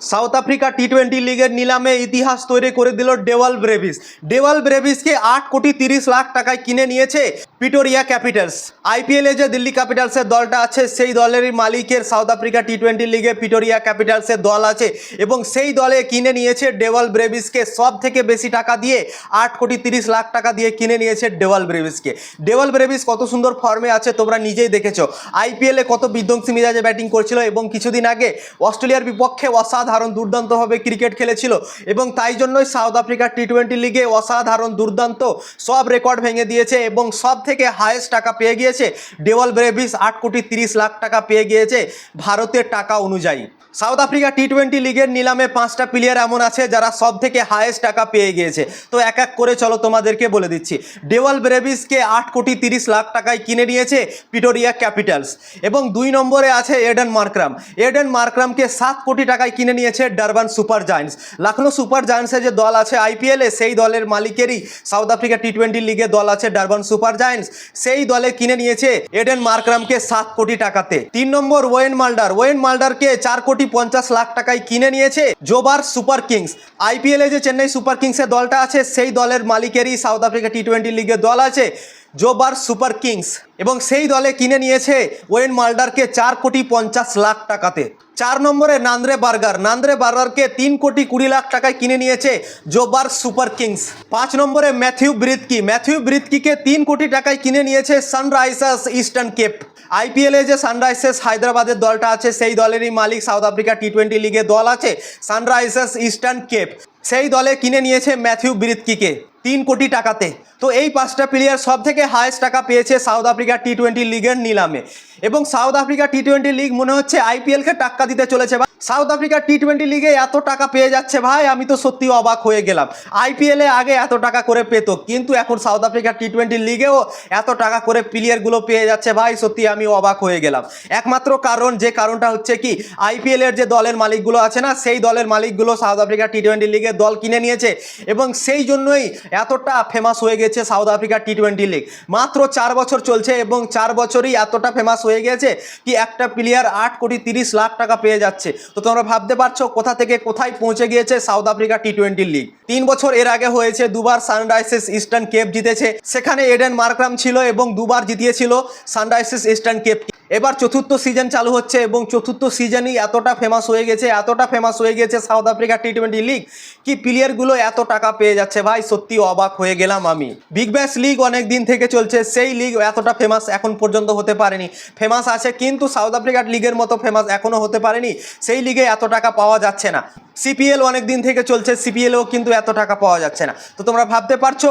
South Africa T twenty লিগের নিলামে ইতিহাস তৈরি করে দিল ডেওয়াল ব্রেভিস। ডেওয়াল ব্রেভিসকে আট কোটি তিরিশ লাখ টাকায় কিনে নিয়েছে পিটোরিয়া ক্যাপিটালস। আইপিএলে যে দিল্লি ক্যাপিটালসের দলটা আছে, সেই দলেরই মালিকের সাউথ আফ্রিকা টি টোয়েন্টি লিগে পিটোরিয়া ক্যাপিটালসের দল আছে এবং সেই দলে কিনে নিয়েছে ডেওয়াল ব্রেভিসকে। সব থেকে বেশি টাকা দিয়ে আট কোটি তিরিশ লাখ টাকা দিয়ে কিনে নিয়েছে ডেওয়াল ব্রেভিসকে। ডেওয়াল ব্রেভিস কত সুন্দর ফর্মে আছে তোমরা নিজেই দেখেছ। আইপিএলে কত বিধ্বংসী মিজাজে ব্যাটিং করছিল এবং কিছুদিন আগে অস্ট্রেলিয়ার বিপক্ষে অসাধারণ দুর্দান্তভাবে ক্রিকেট খেলেছিল এবং তাই জন্যই সাউথ আফ্রিকার টি টোয়েন্টি লিগে অসাধারণ দুর্দান্ত সব রেকর্ড ভেঙে দিয়েছে এবং সব থেকে হায়েস্ট টাকা পেয়ে গিয়েছে ডেওয়াল ব্রেভিস আট কোটি তিরিশ লাখ টাকা পেয়ে গিয়েছে ভারতের টাকা অনুযায়ী। সাউথ আফ্রিকা টি টোয়েন্টি লিগের নিলামে পাঁচটা প্লেয়ার এমন আছে যারা সব থেকে হায়েস্ট টাকা পেয়ে গিয়েছে। তো এক এক করে চলো তোমাদেরকে বলে দিচ্ছি। ডেওয়াল ব্রেভিসকে আট কোটি তিরিশ লাখ টাকায় কিনে নিয়েছে পিটোরিয়া ক্যাপিটালস এবং দুই নম্বরে আছে এডেন মার্করাম এডেন মার্করামকে সাত কোটি টাকায় কিনে নিয়েছে Durban Super Giants Lucknow Super জায়ান্টসের যে দল আছে আইপিএলে সেই দলের মালিকেরই সাউথ আফ্রিকা টি টোয়েন্টি লিগে দল আছে ডারবান সুপার জায়ান্টস সেই দলে কিনে নিয়েছে এডেন মার্করামকে সাত কোটি টাকাতে। তিন নম্বর ওয়েন মাল্ডার ওয়েন মাল্ডারকে চার কোটি পঞ্চাশ লাখ টাকায় কিনে নিয়েছে জোবার সুপার কিংস। আইপিএলে যে চেন্নাই সুপার কিংসের দলটা আছে, সেই দলের মালিকেরই সাউথ আফ্রিকা টি টোয়েন্টি লিগের দল আছে। জোবার সুপার কিংস এবং সেই দলে কিনে নিয়েছে ওয়েন মাল্ডারকে চার কোটি পঞ্চাশ লাখ টাকাতে। চার নম্বরে নান্দ্রে বার্গার। নান্দ্রে বার্গারকে তিন কোটি কুড়ি লাখ টাকায় কিনে নিয়েছে জোবার সুপার কিংস। পাঁচ নম্বরে ম্যাথিউ ব্রিতকি ম্যাথিউ ব্রিতকিকে তিন কোটি টাকায় কিনে নিয়েছে সানরাইজার্স ইস্টার্ন কেপ। আইপিএলে যে সানরাইজার্স হায়দ্রাবাদের দলটা আছে, সেই দলেরই মালিক সাউথ আফ্রিকা টি টোয়েন্টি লিগে দল আছে, সানরাইজার্স ইস্টার্ন কেপ। সেই দলে কিনে নিয়েছে ম্যাথিউ ব্রিতকিকে তিন কোটি টাকাতে। তো এই পাঁচটা প্লেয়ার সব থেকে হায়েস্ট টাকা পেয়েছে সাউথ আফ্রিকা টি টোয়েন্টি লিগের নিলামে। এবং South Africa T twenty league মনে হচ্ছে আইপিএলকে টাক্কা দিতে চলেছে ভাই। সাউথ আফ্রিকা টি টোয়েন্টি লিগে এত টাকা পেয়ে যাচ্ছে ভাই, আমি তো সত্যি অবাক হয়ে গেলাম। আইপিএলে আগে এত টাকা করে পেতো, কিন্তু এখন সাউথ আফ্রিকা টি টোয়েন্টি লিগেও এত টাকা করে প্লেয়ারগুলো পেয়ে যাচ্ছে ভাই সত্যি আমি অবাক হয়ে গেলাম। একমাত্র কারণ, যে কারণটা হচ্ছে কি আইপিএলের যে দলের মালিকগুলো আছে না, সেই দলের মালিকগুলো সাউথ আফ্রিকা টি টোয়েন্টি লিগের দল কিনে নিয়েছে, এবং সেই জন্যই এতটা ফেমাস হয়ে গেছে South Africa T twenty league. মাত্র চার বছর চলছে এবং চার বছরই এতটা ফেমাস হয়ে গেছে কি একটা প্লেয়ার আট কোটি তিরিশ লাখ টাকা পেয়ে যাচ্ছে। তো তোমরা ভাবতে পারছ কোথা থেকে কোথায় পৌঁছে গিয়েছে South Africa T twenty league তিন বছর এর আগে হয়েছে, দুবার সানরাইজার্স ইস্টার্ন কেপ জিতেছে। সেখানে এডেন মার্করাম ছিল এবং দুবার জিতিয়েছিল সানরাইজার্স ইস্টার্ন কেপ এবার চতুর্থ সিজন চালু হচ্ছে এবং চতুর্থ সিজনই এতটা ফেমাস হয়ে গেছে, এতটা ফেমাস হয়ে গেছে South Africa T twenty league কি প্লেয়ারগুলো এত টাকা পেয়ে যাচ্ছে ভাই? সত্যি অবাক হয়ে গেলাম আমি। বিগ ব্যাশ লিগ অনেক দিন থেকে চলছে, সেই লিগ এতটা ফেমাস এখন পর্যন্ত হতে পারেনি। ফেমাস আছে কিন্তু সাউথ আফ্রিকার লিগের মতো ফেমাস এখনও হতে পারেনি, সেই লিগে এত টাকা পাওয়া যাচ্ছে না। সিপিএল অনেক দিন থেকে চলছে সিপিএলেও কিন্তু এত টাকা পাওয়া যাচ্ছে না। তো তোমরা ভাবতে পারছ,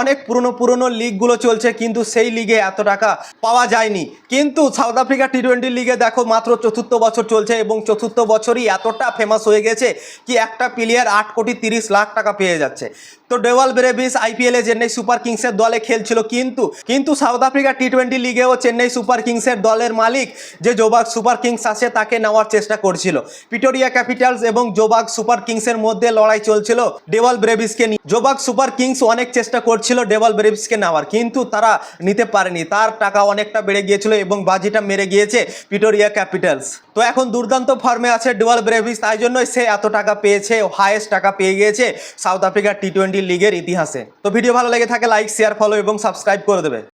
অনেক পুরনো পুরনো লিগগুলো চলছে কিন্তু সেই লিগে এত টাকা পাওয়া যায়নি। কিন্তু সাউথ আফ্রিকা টি টোয়েন্টি লিগে দেখো মাত্র চতুর্থ বছর চলছে এবং চতুর্থ বছরই এতটা ফেমাস হয়ে গেছে কি একটা প্লেয়ার আট কোটি তিরিশ লাখ টাকা পেয়ে যাচ্ছে। তো ডেওয়াল ব্রেভিস আইপিএলে চেন্নাই সুপার কিংসের দলে খেলছিল কিন্তু কিন্তু সাউথ আফ্রিকা টি টোয়েন্টি লিগেও চেন্নাই সুপার কিংসের দলের মালিক যে জোবাগ সুপার কিংস আছে তাকে নেওয়ার চেষ্টা করছিল। পিটোরিয়া ক্যাপিটালস এবং জোবাগ সুপার কিংসের মধ্যে লড়াই চলছিল ডেওয়াল ব্রেভিসকে নিয়ে। জোবাগ সুপার কিংস অনেক চেষ্টা করছিল ডেওয়াল ব্রেভিসকে নেওয়ার, কিন্তু তারা নিতে পারেনি। তার টাকা অনেকটা বেড়ে গিয়েছিল এবং বাজিটা মেরে গিয়েছে পিটোরিয়া ক্যাপিটালস। তো এখন দুর্দান্ত ফর্মে আছে ডেওয়াল ব্রেভিস, তাই জন্যই সে এত টাকা পেয়েছে হায়েস্ট টাকা পেয়ে গিয়েছে সাউথ আফ্রিকা টি টোয়েন্টি লিগের ইতিহাসে। তো ভিডিও ভালো লেগে থাকে লাইক শেয়ার ফলো এবং সাবস্ক্রাইব করে দেবে।